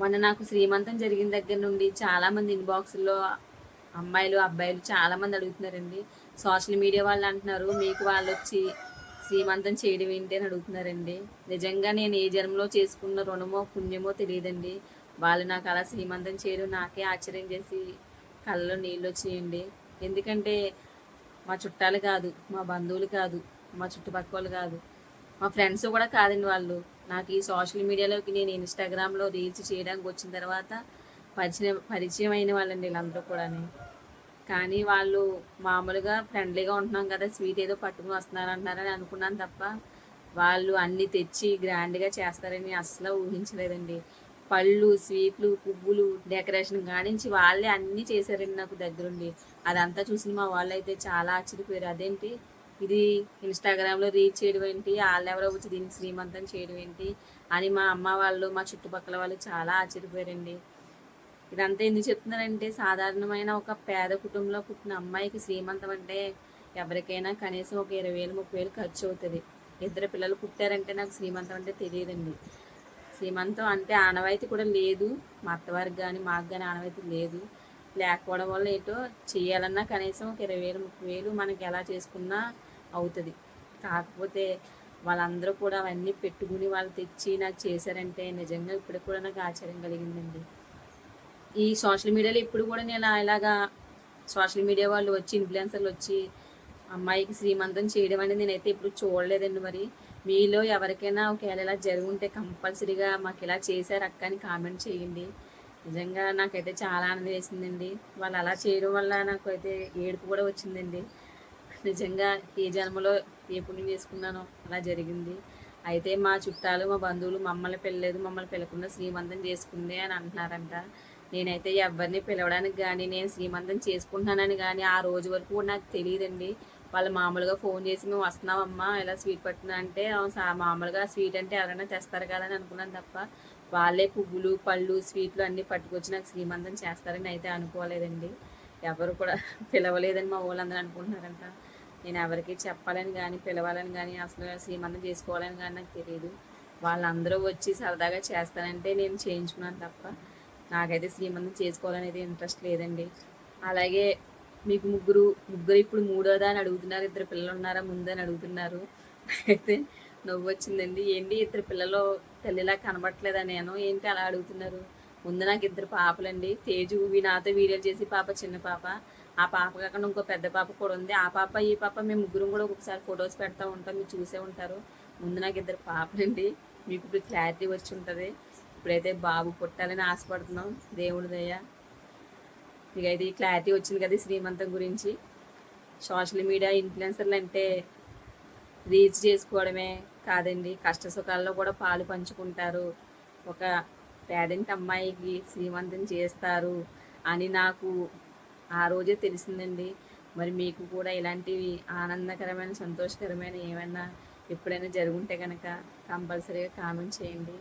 మొన్న నాకు శ్రీమంతం జరిగిన దగ్గర నుండి చాలామంది ఇన్బాక్స్లో అమ్మాయిలు అబ్బాయిలు చాలామంది అడుగుతున్నారండి. సోషల్ మీడియా వాళ్ళు అంటున్నారు మీకు వాళ్ళు వచ్చి శ్రీమంతం చేయడం ఏంటి అని అడుగుతున్నారండి. నిజంగా నేను ఏ జన్మలో చేసుకున్న రుణమో పుణ్యమో తెలియదండి. వాళ్ళు నాకు అలా శ్రీమంతం చేయడం నాకే ఆశ్చర్యం చేసి కళ్ళలో నీళ్ళు వచ్చేయండి ఎందుకంటే మా చుట్టాలు కాదు మా బంధువులు కాదు మా చుట్టుపక్కల వాళ్ళు కాదు. మా ఫ్రెండ్స్ కూడా కాదండి వాళ్ళు. నాకు ఈ సోషల్ మీడియాలోకి నేను ఇన్స్టాగ్రామ్లో రీల్స్ చేయడానికి వచ్చిన తర్వాత పరిచయం పరిచయం అయిన వాళ్ళండి వీళ్ళందరూ కూడా కానీ వాళ్ళు మామూలుగా ఫ్రెండ్లీగా ఉంటున్నాం కదా స్వీట్ ఏదో పట్టుకుని వస్తున్నారు అంటున్నారని అనుకున్నాను తప్ప వాళ్ళు అన్నీ తెచ్చి గ్రాండ్గా చేస్తారని అస్సలు ఊహించలేదండి. పళ్ళు స్వీట్లు పువ్వులు డెకరేషన్ కానించి వాళ్ళే అన్నీ చేశారండి నాకు దగ్గరుండి. అదంతా చూసిన మా వాళ్ళు అయితే చాలా ఆశ్చర్యపోయారు. అదేంటి? ఇది ఇన్స్టాగ్రామ్లో రీచ్ చేయడం ఏంటి? వాళ్ళు ఎవరో వచ్చి దీన్ని శ్రీమంతం చేయడం ఏంటి? అని మా అమ్మ వాళ్ళు మా చుట్టుపక్కల వాళ్ళు చాలా ఆశ్చర్యపోయారండి. ఇదంతా ఎందుకు చెప్తున్నారంటే సాధారణమైన ఒక పేద కుటుంబంలో పుట్టిన అమ్మాయికి శ్రీమంతం అంటే ఎవరికైనా కనీసం ఒక ఇరవై వేలు ముప్పై వేలు ఖర్చు అవుతుంది. ఇద్దరు పిల్లలు పుట్టారంటే నాకు శ్రీమంతం అంటే తెలియదండి. శ్రీమంతం అంటే ఆనవాయితీ కూడా లేదు. మా అత్తవారికి కానీ మాకు కానీ ఆనవాయితీ లేదు. లేకపోవడం వల్ల ఏటో చేయాలన్నా కనీసం ఒక ఇరవై వేలు ముప్పై వేలు మనకి ఎలా చేసుకున్నా అవుతుంది. కాకపోతే వాళ్ళందరూ కూడా అవన్నీ పెట్టుకుని వాళ్ళు తెచ్చి నాకు చేశారంటే నిజంగా ఇప్పుడు కూడా నాకు ఆశ్చర్యం కలిగిందండి. ఈ సోషల్ మీడియాలో ఇప్పుడు కూడా నేను ఇలాగా సోషల్ మీడియా వాళ్ళు వచ్చి ఇన్ఫ్లుయెన్సర్లు వచ్చి అమ్మాయికి శ్రీమంతం చేయడం అనేది నేనైతే ఇప్పుడు చూడలేదండి మరి. మీలో ఎవరికైనా ఒకవేళ ఇలా జరుగుంటే కంపల్సరీగా మాకు ఇలా చేశారు అక్క అని కామెంట్ చేయండి. నిజంగా నాకైతే చాలా ఆనందం వేసిందండి. వాళ్ళు అలా చేయడం వల్ల నాకు అయితే ఏడుపు కూడా వచ్చిందండి. నిజంగా ఏ జన్మలో ఏ పుణ్యం చేసుకున్నానో అలా జరిగింది. అయితే మా చుట్టాలు మా బంధువులు మమ్మల్ని పిల్లలేదు మమ్మల్ని పిలకుండా శ్రీమంతం చేసుకుంది అని అంటున్నారంట. నేనైతే ఎవరిని పిలవడానికి కానీ నేను శ్రీమంతం చేసుకుంటున్నానని కానీ ఆ రోజు వరకు నాకు తెలియదండి. వాళ్ళు మామూలుగా ఫోన్ చేసి మేము వస్తున్నామమ్మా ఇలా స్వీట్ పట్టినా? అంటే మామూలుగా స్వీట్ అంటే ఎవరైనా తెస్తారు కదా అని అనుకున్నాను తప్ప వాళ్ళే పువ్వులు పళ్ళు స్వీట్లు అన్నీ పట్టుకొచ్చి నాకు శ్రీమంతం చేస్తారని అయితే అనుకోలేదండి. ఎవరు కూడా పిలవలేదని మా వాళ్ళందరూ అనుకుంటున్నారంట. నేను ఎవరికి చెప్పాలని కానీ పిలవాలని కానీ అసలు సీమంతం చేసుకోవాలని కానీ నాకు తెలియదు వాళ్ళందరూ వచ్చి సరదాగా చేస్తానంటే నేను చేయించుకున్నాను తప్ప నాకైతే సీమంతం చేసుకోవాలనేది ఇంట్రెస్ట్ లేదండి. అలాగే మీకు ముగ్గురు ముగ్గురు ఇప్పుడు మూడోదా అని అడుగుతున్నారు ఇద్దరు పిల్లలు ఉన్నారా ముందని అడుగుతున్నారు. అయితే నవ్వు వచ్చిందండి. ఏంటి ఇద్దరు పిల్లలు తల్లిలా కనబట్టలేదా నేను? ఏంటి అలా అడుగుతున్నారు? ముందు నాకు ఇద్దరు పాపలండి. తేజు వీ నాతో వీడియోలు చేసి పాప చిన్న పాప. ఆ పాప కాకుండా ఇంకో పెద్ద పాప కూడా ఉంది. ఆ పాప ఈ పాప మేము ముగ్గురం కూడా ఒకసారి ఫొటోస్ పెడతా ఉంటాం. మీరు చూసే ఉంటారు. ముందు నాకు ఇద్దరు పాపలండి. మీకు ఇప్పుడు క్లారిటీ వచ్చి ఉంటుంది. ఇప్పుడైతే బాబు పుట్టాలని ఆశపడుతున్నాం. దేవుడి దయ. మీకైతే ఈ క్లారిటీ వచ్చింది కదా శ్రీమంతం గురించి. సోషల్ మీడియా ఇన్ఫ్లుయెన్సర్లు అంటే రీచ్ చేసుకోవడమే కాదండి. కష్ట సుఖాల్లో కూడా పాలు పంచుకుంటారు. ఒక పేదంటి అమ్మాయికి శ్రీమంతం చేస్తారు అని నాకు ఆ రోజే తెలిసిందండి. మరి మీకు కూడా ఇలాంటివి ఆనందకరమైన సంతోషకరమైన ఏమైనా ఎప్పుడైనా జరుగుంటే కనుక కంపల్సరీగా కామెంట్ చేయండి.